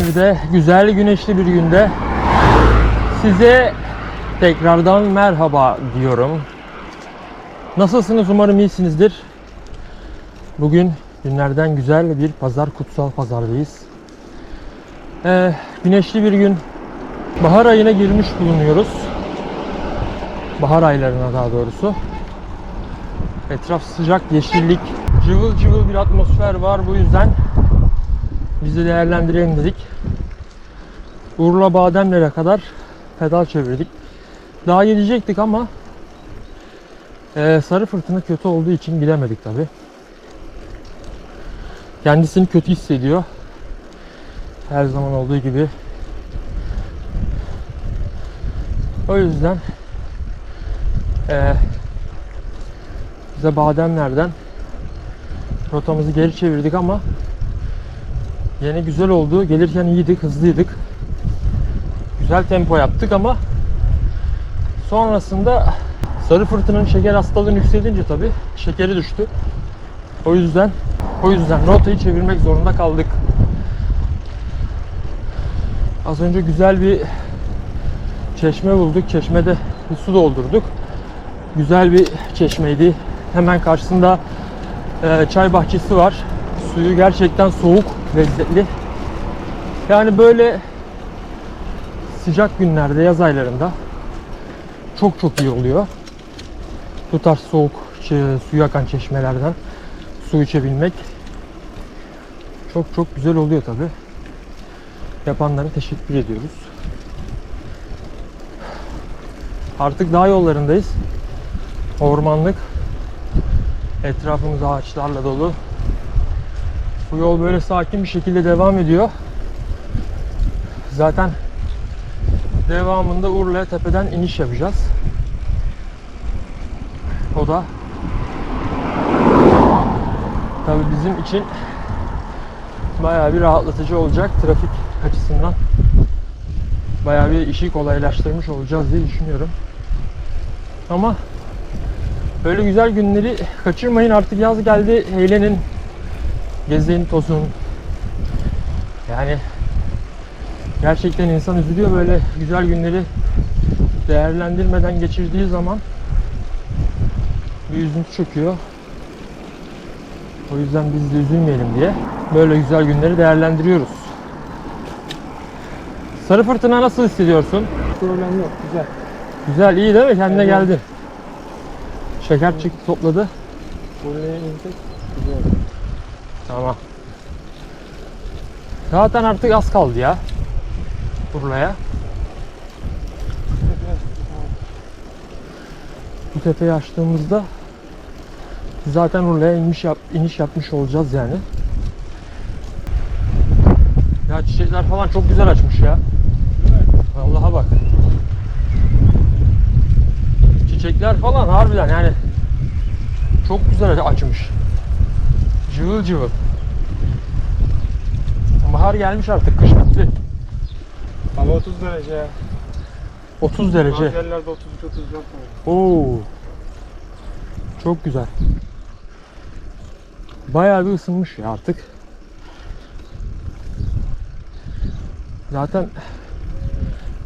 İzmir'de güzel güneşli bir günde size tekrardan merhaba diyorum. Nasılsınız? Umarım iyisinizdir. Bugün günlerden güzel bir pazar, kutsal pazardayız. Ee, güneşli bir gün. Bahar ayına girmiş bulunuyoruz. Bahar aylarına daha doğrusu. Etraf sıcak, yeşillik, cıvıl cıvıl bir atmosfer var. Bu yüzden biz de değerlendirelim dedik. Urla Bademler'e kadar pedal çevirdik. Daha gidecektik ama e, sarı fırtına kötü olduğu için gidemedik tabi. Kendisini kötü hissediyor. Her zaman olduğu gibi. O yüzden e, bize bademlerden rotamızı geri çevirdik ama yine güzel oldu. Gelirken iyiydik, hızlıydık. Güzel tempo yaptık ama sonrasında sarı fırtınanın şeker hastalığını yükselince tabi şekeri düştü. O yüzden o yüzden rotayı çevirmek zorunda kaldık. Az önce güzel bir çeşme bulduk. Çeşmede bir su doldurduk. Güzel bir çeşmeydi. Hemen karşısında e, çay bahçesi var. Suyu gerçekten soğuk, lezzetli. Yani böyle sıcak günlerde, yaz aylarında çok çok iyi oluyor. Bu tarz soğuk suyu akan çeşmelerden su içebilmek çok çok güzel oluyor tabi. Yapanlara teşekkür ediyoruz. Artık dağ yollarındayız. Ormanlık. Etrafımız ağaçlarla dolu. Bu yol böyle sakin bir şekilde devam ediyor. Zaten devamında Urla'ya tepeden iniş yapacağız. O da tabii bizim için bayağı bir rahatlatıcı olacak trafik açısından. Bayağı bir işi kolaylaştırmış olacağız diye düşünüyorum. Ama böyle güzel günleri kaçırmayın. Artık yaz geldi. Eğlenin. Gezin, tozun. Yani gerçekten insan üzülüyor böyle güzel günleri değerlendirmeden geçirdiği zaman bir üzüntü çöküyor. O yüzden biz de üzülmeyelim diye böyle güzel günleri değerlendiriyoruz. Sarı fırtına nasıl hissediyorsun? Problem yok. Güzel. Güzel, iyi değil mi? Kendine Evet. geldin. Şeker çıktı, topladı. Buraya inecek. Güzel. Tamam. Zaten artık az kaldı ya. Urla'ya. Bu tepeyi açtığımızda zaten Urla'ya inmiş yap, iniş yapmış olacağız yani. Ya çiçekler falan çok güzel açmış ya. Vallahi bak. Çiçekler falan harbiden yani çok güzel açmış. Cıvıl cıvıl. Bahar gelmiş artık, kış bitti. Hava 30 derece ya. 30 derece. Bazı yerlerde 33 34 var. Oo. Çok güzel. Bayağı bir ısınmış ya artık. Zaten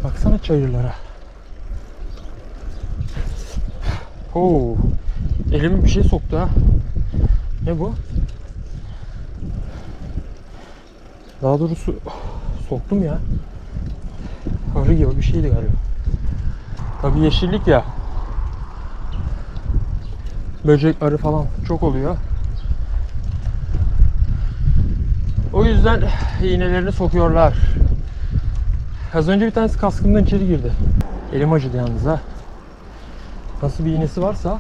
baksana çayırlara. Oo. Elime bir şey soktu ha. Ne bu? Daha doğrusu soktum ya. Arı gibi bir şeydi galiba. Tabii yeşillik ya. Böcek, arı falan çok oluyor. O yüzden iğnelerini sokuyorlar. Az önce bir tanesi kaskımdan içeri girdi. Elim acıdı yalnız ha. Nasıl bir iğnesi varsa.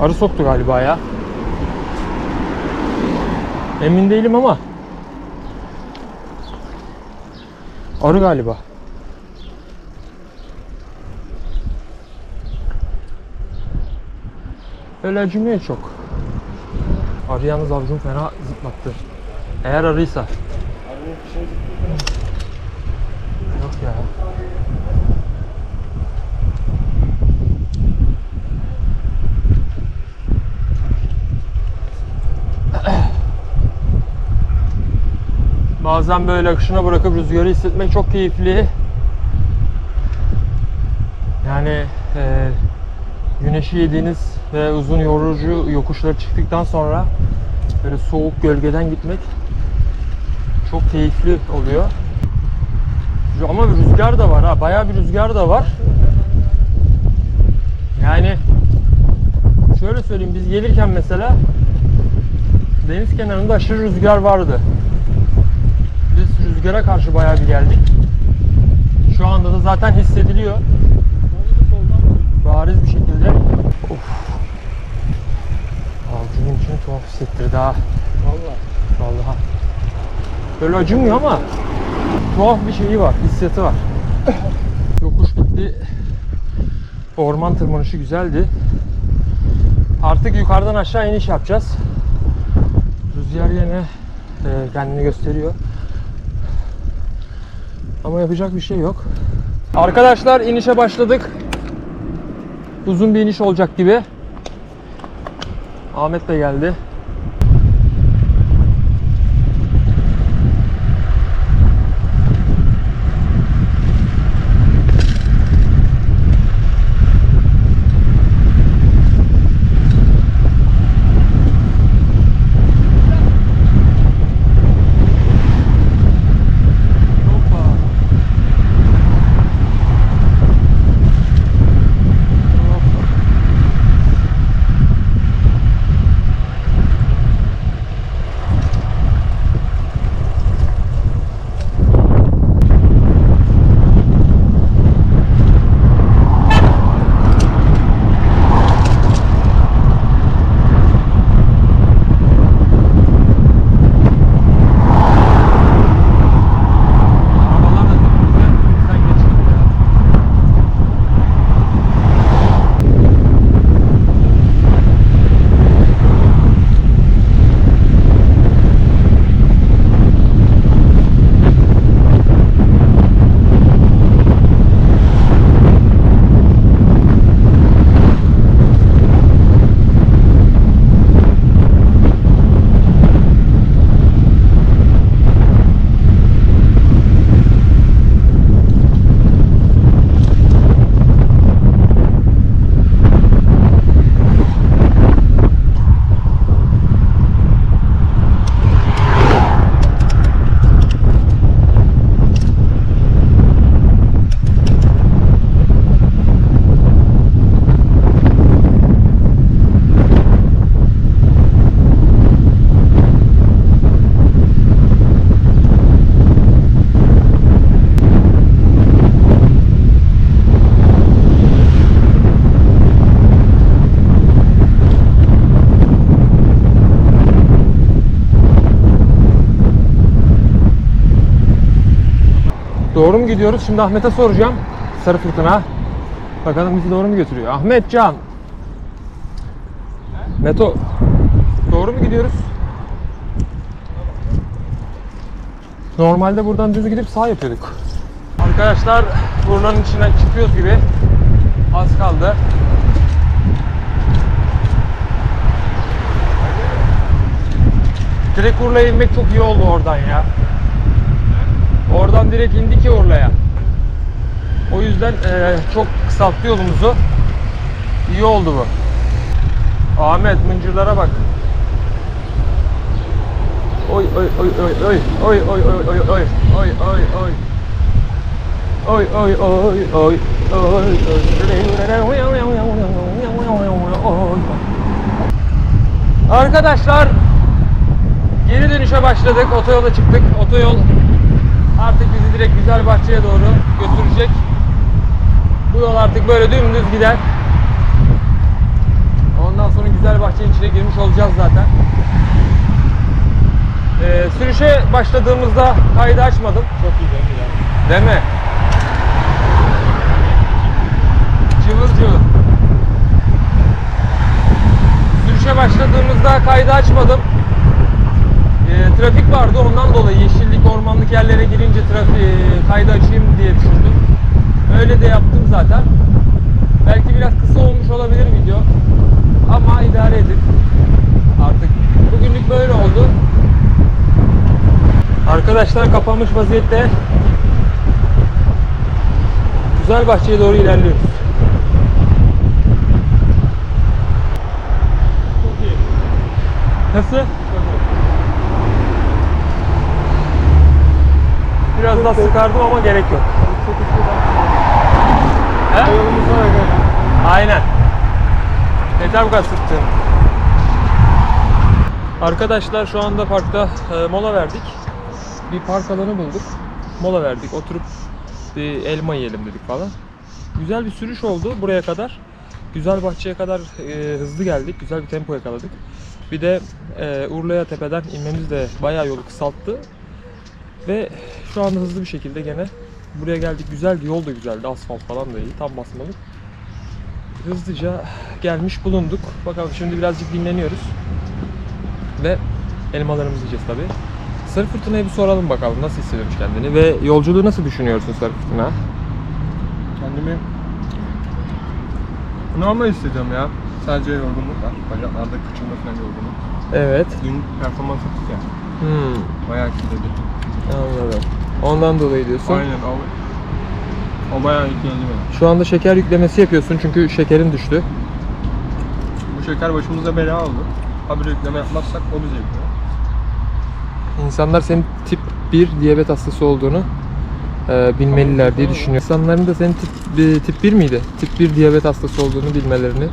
Arı soktu galiba ya. Emin değilim ama. Arı galiba. Öyle acımıyor çok. Arı yalnız avcum fena zıplattı. Eğer arıysa. Arının bir şey Yok ya. Bazen böyle akışına bırakıp rüzgarı hissetmek çok keyifli. Yani e, güneşi yediğiniz ve uzun yorucu yokuşları çıktıktan sonra böyle soğuk gölgeden gitmek çok keyifli oluyor. Ama bir rüzgar da var ha. Bayağı bir rüzgar da var. Yani şöyle söyleyeyim biz gelirken mesela deniz kenarında aşırı rüzgar vardı. Rüzgara karşı bayağı bir geldik. Şu anda da zaten hissediliyor. Bariz bir şekilde. Of. Avucumun içini tuhaf hissettirdi ha. Valla. Vallahi. Böyle acımıyor ama tuhaf bir şeyi var, hissiyatı var. Yokuş bitti. Orman tırmanışı güzeldi. Artık yukarıdan aşağı iniş yapacağız. Rüzgar yine e, kendini gösteriyor. Ama yapacak bir şey yok. Arkadaşlar inişe başladık. Uzun bir iniş olacak gibi. Ahmet de geldi. Doğru mu gidiyoruz? Şimdi Ahmet'e soracağım. Sarı fırtına. Bakalım bizi doğru mu götürüyor? Ahmet Can. Meto. Doğru mu gidiyoruz? Normalde buradan düz gidip sağ yapıyorduk. Arkadaşlar burnanın içinden çıkıyoruz gibi. Az kaldı. Direkt Urla'ya inmek çok iyi oldu oradan ya. Oradan direkt indik ya Urla'ya. O yüzden eee, çok kısalttı yolumuzu. İyi oldu bu. Ahmet mıncırlara bak. Oy oy oy oy oy oy oy oy oy oy oy oy oy Oy oy oy oy oy Arkadaşlar geri dönüşe başladık. Otoyola çıktık. Otoyol artık bizi direkt Güzelbahçe'ye doğru götürecek. Bu yol artık böyle dümdüz gider. Ondan sonra Güzelbahçe'nin içine girmiş olacağız zaten. Ee, sürüşe başladığımızda kaydı açmadım. Çok güzel ya. Değil mi? Cıvıl cıvıl. Sürüşe başladığımızda kaydı açmadım. Ee, trafik vardı ondan dolayı yeşillik ormanlık yerlere girince trafiği kaydı açayım diye düşündüm. Öyle de yaptım zaten. Belki biraz kısa olmuş olabilir video. Ama idare edin. Artık bugünlük böyle oldu. Arkadaşlar kapanmış vaziyette. Güzel bahçeye doğru ilerliyoruz. Nasıl? Biraz daha sıkardım ama gerek yok. He? Aynen. Yeter bu kadar sıktın. Arkadaşlar şu anda parkta e, mola verdik. Bir park alanı bulduk. Mola verdik. Oturup bir elma yiyelim dedik falan. Güzel bir sürüş oldu buraya kadar. Güzel bahçeye kadar e, hızlı geldik. Güzel bir tempo yakaladık. Bir de e, Urla'ya tepeden inmemiz de bayağı yolu kısalttı. Ve şu anda hızlı bir şekilde gene buraya geldik. Güzeldi. Yol da güzeldi. Asfalt falan da iyi. Tam basmalık hızlıca gelmiş bulunduk. Bakalım şimdi birazcık dinleniyoruz. Ve elmalarımızı yiyeceğiz tabi. Sarı Fırtına'ya bir soralım bakalım nasıl hissediyormuş kendini ve yolculuğu nasıl düşünüyorsun Sarı Fırtına? Kendimi normal hissediyorum ya. Sadece yorgunluk var. Bacaklarda küçülme falan yorgunluk. Evet. Dün performans yaptık ya. Hmm, Bayağı kilidi. Anladım. Ondan dolayı diyorsun. Aynen o. O bayağı etkiledi beni. Şu anda şeker yüklemesi yapıyorsun çünkü şekerin düştü. Bu şeker başımıza bela oldu. Habire yükleme yapmazsak o bize yüklüyor. İnsanlar senin tip 1 diyabet hastası olduğunu e, bilmeliler diye düşünüyorum. İnsanların da senin tip, bir- tip 1 miydi? Tip 1 diyabet hastası olduğunu bilmelerini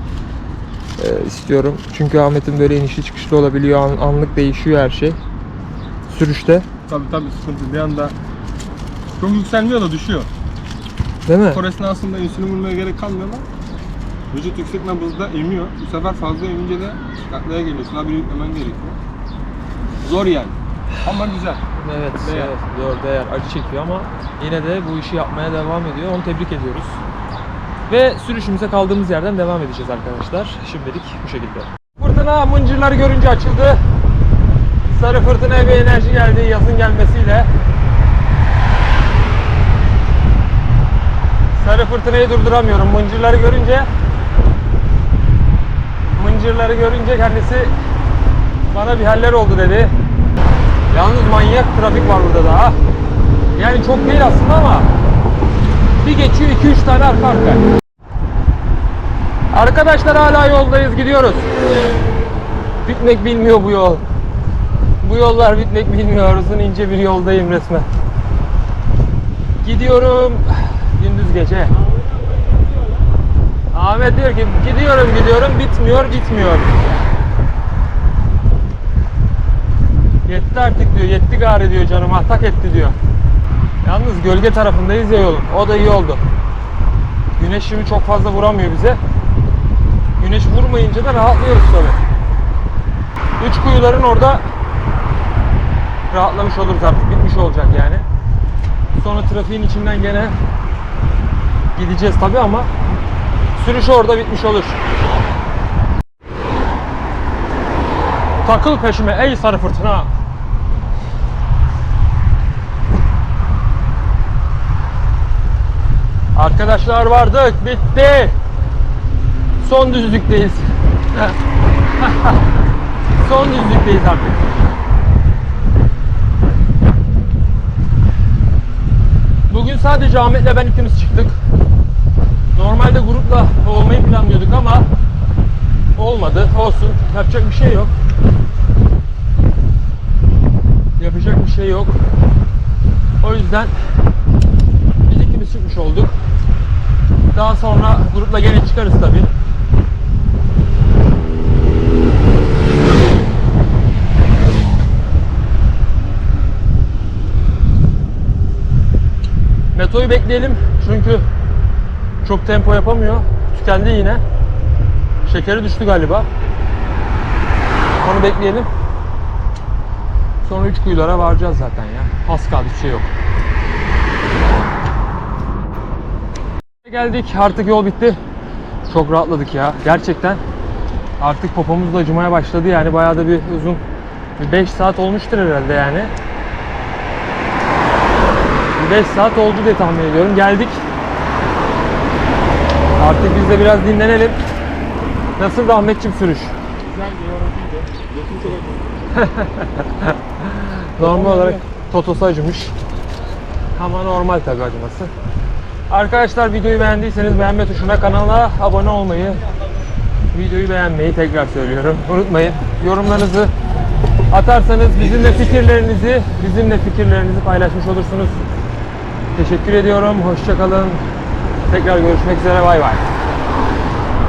e, istiyorum. Çünkü Ahmet'in böyle inişli çıkışlı olabiliyor. An- anlık değişiyor her şey. Sürüşte. Tabi tabi sıkıntı. Bir anda çok yükselmiyor da düşüyor. Değil mi? Spor esnasında insülin vurmaya gerek kalmıyor ama vücut yüksek nabızda emiyor. Bu sefer fazla emince de taklaya geliyorsun. Abi yüklemen gerekiyor. Zor yani. Ama güzel. Evet, Değer. evet, doğru değer. Acı çekiyor ama yine de bu işi yapmaya devam ediyor. Onu tebrik ediyoruz. Ve sürüşümüze kaldığımız yerden devam edeceğiz arkadaşlar. Şimdilik bu şekilde. Fırtına mıncırları görünce açıldı. Sarı fırtınaya bir enerji geldi yazın gelmesiyle. Sarı fırtınayı durduramıyorum. Mıncırları görünce mıncırları görünce kendisi bana bir haller oldu dedi. Yalnız manyak trafik var burada da ha. Yani çok değil aslında ama bir geçiyor 2-3 tane arka arka. Arkadaşlar hala yoldayız gidiyoruz. Bitmek bilmiyor bu yol. Bu yollar bitmek bilmiyor. Uzun ince bir yoldayım resmen. Gidiyorum gündüz gece. Ahmet diyor ki gidiyorum gidiyorum bitmiyor bitmiyor. Yetti artık diyor. Yetti gari diyor canım. Ahtak etti diyor. Yalnız gölge tarafındayız ya yolun. O da iyi oldu. Güneş şimdi çok fazla vuramıyor bize. Güneş vurmayınca da rahatlıyoruz tabii. Üç kuyuların orada rahatlamış oluruz artık. Bitmiş olacak yani. Sonra trafiğin içinden gene gideceğiz tabii ama sürüş orada bitmiş olur. Takıl peşime ey sarı fırtına. Arkadaşlar vardık bitti. Son düzlükteyiz. Son düzlükteyiz artık. Bugün sadece Ahmet'le ben ikimiz çıktık. Normalde grupla olmayı planlıyorduk ama olmadı. Olsun. Yapacak bir şey yok. Yapacak bir şey yok. O yüzden biz ikimiz çıkmış olduk. Daha sonra grupla gene çıkarız tabi. Meto'yu bekleyelim çünkü çok tempo yapamıyor. Tükendi yine. Şekeri düştü galiba. Onu bekleyelim. Sonra üç kuyulara varacağız zaten ya. Az kaldı hiçbir şey yok. Geldik artık yol bitti. Çok rahatladık ya. Gerçekten artık popomuz da acımaya başladı yani bayağı da bir uzun bir 5 saat olmuştur herhalde yani. 5 saat oldu diye tahmin ediyorum. Geldik. Artık biz de biraz dinlenelim. Nasıl Ahmetçim sürüş? Güzel bir yorucuydu. Yakın çok acı. Normal olarak Totosu acımış. Ama normal tabii acıması. Arkadaşlar videoyu beğendiyseniz beğenme tuşuna kanala abone olmayı, videoyu beğenmeyi tekrar söylüyorum. Unutmayın. Yorumlarınızı atarsanız bizimle fikirlerinizi, bizimle fikirlerinizi paylaşmış olursunuz. Teşekkür ediyorum. Hoşçakalın. Tekrar görüşmek üzere. Bay bay.